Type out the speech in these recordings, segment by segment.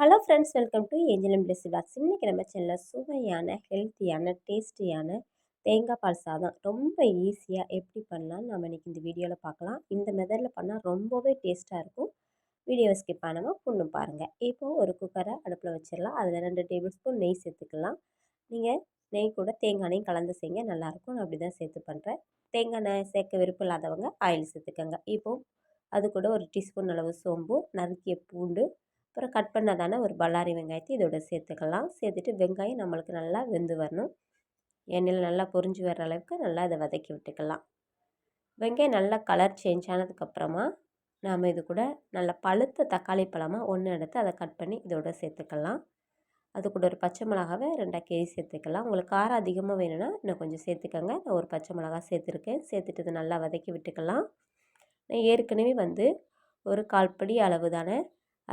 Hello friends welcome to ஏஞ்சலம் plus box இன்றைக்கி நம்ம செல்ல சுவையான ஹெல்த்தியான டேஸ்டியான தேங்காய் பால் சாதம். ரொம்ப ஈஸியாக எப்படி பண்ணலாம் நம்ம இன்றைக்கி இந்த வீடியோவில் பார்க்கலாம். இந்த மெதடில் பண்ணால் ரொம்பவே டேஸ்ட்டாக இருக்கும். வீடியோவை ஸ்கிப் பண்ணாமல் புண்ணும் பாருங்கள் இப்போது ஒரு குக்கரை அடுப்பில் வச்சிடலாம். அதில் ரெண்டு டேபிள் ஸ்பூன் நெய் சேர்த்துக்கலாம். நீங்கள் நெய் கூட தேங்காய் நெய் கலந்து செய்ய நல்லாயிருக்கும். நான் அப்படி தான் சேர்த்து பண்ணுறேன் தேங்காய் நெய் சேர்க்க விருப்பம் இல்லாதவங்க ஆயில் சேர்த்துக்கோங்க. இப்போது அது கூட ஒரு டீஸ்பூன் அளவு சோம்பு நறுக்கிய பூண்டு அப்புறம் கட் பண்ணதான ஒரு பல்லாரி வெங்காயத்தை இதோட சேர்த்துக்கலாம். சேர்த்துட்டு வெங்காயம் நம்மளுக்கு நல்லா வெந்து வரணும். எண்ணெயில் நல்லா பொரிஞ்சு வர்ற அளவுக்கு நல்லா இதை வதக்கி விட்டுக்கலாம். வெங்காயம் நல்லா கலர் சேஞ்ச் ஆனதுக்கப்புறமா நாம் இது கூட நல்ல பழுத்த தக்காளி பழமாக ஒன்று எடுத்து அதை கட் பண்ணி இதோட சேர்த்துக்கலாம். அது கூட ஒரு பச்சை மிளகாவை ரெண்டாக கேஜி சேர்த்துக்கலாம். உங்களுக்கு காரம் அதிகமாக வேணும்னா இன்னும் கொஞ்சம் சேர்த்துக்கோங்க. நான் ஒரு பச்சை மிளகா சேர்த்துருக்கேன். சேர்த்துட்டு இது நல்லா வதக்கி விட்டுக்கலாம். நான் ஏற்கனவே வந்து ஒரு கால்படி அளவு தானே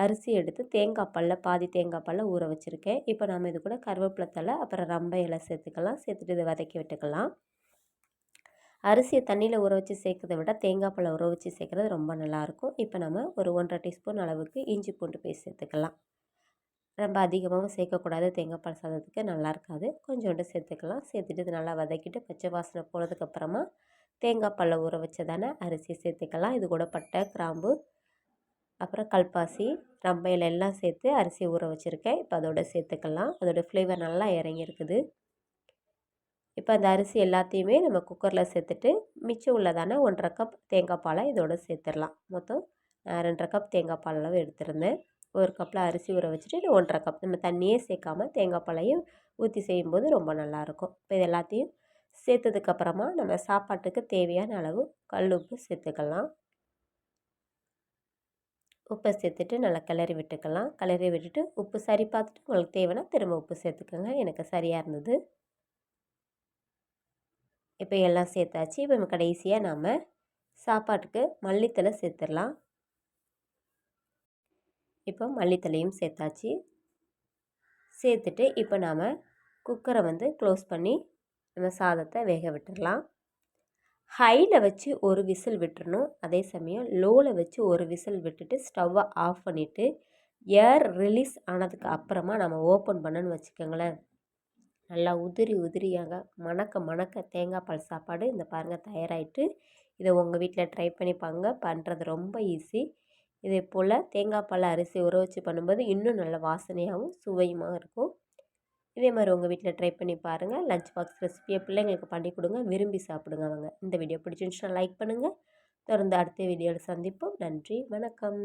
அரிசி எடுத்து தேங்காய் பாலில் பாதி தேங்காய் பாலில் ஊற வச்சுருக்கேன். இப்போ நம்ம இது கூட கருவேப்பிலை தலை அப்புறம் ரம்ப இலை சேர்த்துக்கலாம். சேர்த்துட்டு இதை வதக்கி விட்டுக்கலாம். அரிசியை தண்ணியில் ஊற வச்சு சேர்க்கறத விட தேங்காய் பழம் ஊற வச்சு சேர்க்குறது ரொம்ப நல்லாயிருக்கும். இப்போ நம்ம ஒரு ஒன்றரை டீஸ்பூன் அளவுக்கு இஞ்சி பூண்டு பேஸ்ட் சேர்த்துக்கலாம். ரொம்ப அதிகமாகவும் சேர்க்கக்கூடாது. தேங்காய் பழம் சாதத்துக்கு நல்லா இருக்காது. கொஞ்சோண்டு சேர்த்துக்கலாம். சேர்த்துட்டு இது நல்லா வதக்கிட்டு பச்சை வாசனை போனதுக்கப்புறமா தேங்காய் பழம் ஊற வச்சதான அரிசியை சேர்த்துக்கலாம். இது கூட பட்டை கிராம்பு அப்புறம் கல்பாசி ரம்பையில் எல்லாம் சேர்த்து அரிசி ஊற வச்சுருக்கேன். இப்போ அதோட சேர்த்துக்கலாம். அதோடய ஃப்ளேவர் நல்லா இறங்கியிருக்குது. இப்போ அந்த அரிசி எல்லாத்தையுமே நம்ம குக்கரில் சேர்த்துட்டு மிச்சம் உள்ளதான ஒன்றரை கப் தேங்காய் பாலை இதோட சேர்த்துடலாம். மொத்தம் ரெண்டரை கப் தேங்காய் பால் அளவு எடுத்திருந்தேன். ஒரு கப்பில் அரிசி ஊற வச்சுட்டு ஒன்றரை கப் நம்ம தண்ணியே சேர்க்காம தேங்காய் பாலையும் ஊற்றி செய்யும்போது ரொம்ப நல்லாயிருக்கும். இப்போ இது எல்லாத்தையும் சேர்த்ததுக்கப்புறமா நம்ம சாப்பாட்டுக்கு தேவையான அளவு கல் உப்பு சேர்த்துக்கலாம். உப்பை சேர்த்துட்டு நல்லா கிளறி விட்டுக்கலாம். கிளறி விட்டுட்டு உப்பு சரி பார்த்துட்டு உங்களுக்கு தேவைன்னா திரும்ப உப்பு சேர்த்துக்கோங்க. எனக்கு சரியாக இருந்தது. இப்போ எல்லாம் சேர்த்தாச்சு. இப்போ கடைசியாக நாம் சாப்பாட்டுக்கு மல்லித்தலை சேர்த்துடலாம். இப்போ மல்லித்தலையும் சேர்த்தாச்சு. சேர்த்துட்டு இப்போ நாம் குக்கரை வந்து க்ளோஸ் பண்ணி நம்ம சாதத்தை வேக விட்டுடலாம். ஹையில் வச்சு ஒரு விசில் விட்டுறணும். அதே சமயம் லோவில் வச்சு ஒரு விசில் விட்டுட்டு ஸ்டவ்வை ஆஃப் பண்ணிவிட்டு ஏர் ரிலீஸ் ஆனதுக்கு அப்புறமா நம்ம ஓப்பன் பண்ணணும்னு வச்சுக்கோங்களேன். நல்லா உதிரி உதிரியாக மணக்க மணக்க தேங்காய் பால் சாப்பாடு இந்த பாருங்கள் தயாராகிட்டு இதை உங்கள் வீட்டில் ட்ரை பண்ணிப்பாங்க பண்ணுறது ரொம்ப ஈஸி. இதே போல் தேங்காய் பால் அரிசி உற வச்சு பண்ணும்போது இன்னும் நல்ல வாசனையாகவும் சுவையுமாக இருக்கும். இதே மாதிரி உங்கள் வீட்டில் ட்ரை பண்ணி பாருங்கள் லஞ்ச் பாக்ஸ் ரெசிபியை பிள்ளைங்களுக்கு பண்ணி கொடுங்க. விரும்பி சாப்பிடுங்க அவங்க. இந்த வீடியோ பிடிச்சிருந்துச்சுன்னா லைக் பண்ணுங்கள் தொடர்ந்து அடுத்த வீடியோவில் சந்திப்போம். நன்றி. வணக்கம்.